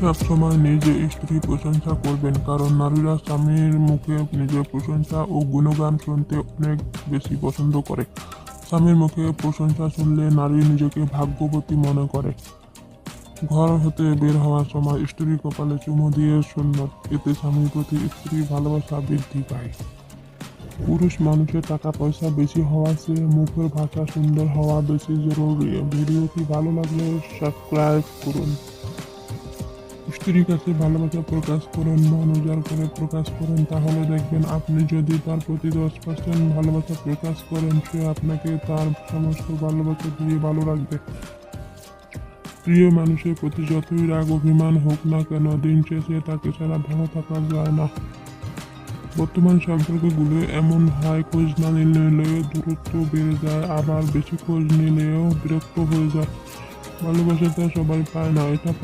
সবসময় নিজে স্ত্রী প্রশংসা করবেন, কারণ নারীরা স্বামীর মুখে নিজের প্রশংসা ও গুণগান শুনতে অনেক বেশি পছন্দ করে। স্বামীর মুখে প্রশংসা শুনলে নারী নিজেকে ভাগ্যবতী মনে করে। ঘর হতে বের হওয়ার সময় স্ত্রীর কপালে চুমু দিয়ে সুন্নত এতে স্বামীর প্রতি স্ত্রী ভালোবাসা বৃদ্ধি পায়। পুরুষ মানুষের টাকা পয়সা বেশি হওয়া চেয়ে মুখের ভাষা সুন্দর হওয়া বেশি জরুরি। ভিডিওটি ভালো লাগলে সাবস্ক্রাইব করুন। স্ত্রীর কাছে ভালোবাসা প্রকাশ করেন, মন উজাড় করে প্রকাশ করেন, তাহলে দেখবেন আপনি যদি তার প্রতি দশ পার্সেন্ট ভালোবাসা প্রকাশ করেন, সে আপনাকে তার সমস্ত ভালোবাসা দিয়ে ভালো রাখবে। প্রিয় মানুষের প্রতি যতই রাগ, অভিমান হোক না কেন, দিন শেষে তাকে ছাড়া ভালো থাকা যায় না। বর্তমান সম্পর্কগুলো এমন হয়, খোঁজ না নিলেও দূরত্ব বেড়ে যায়, আবার বেশি খোঁজ নিলেও বিরক্ত হয়ে যায়। ভালোবাসাটা সবাই পায় না, এটা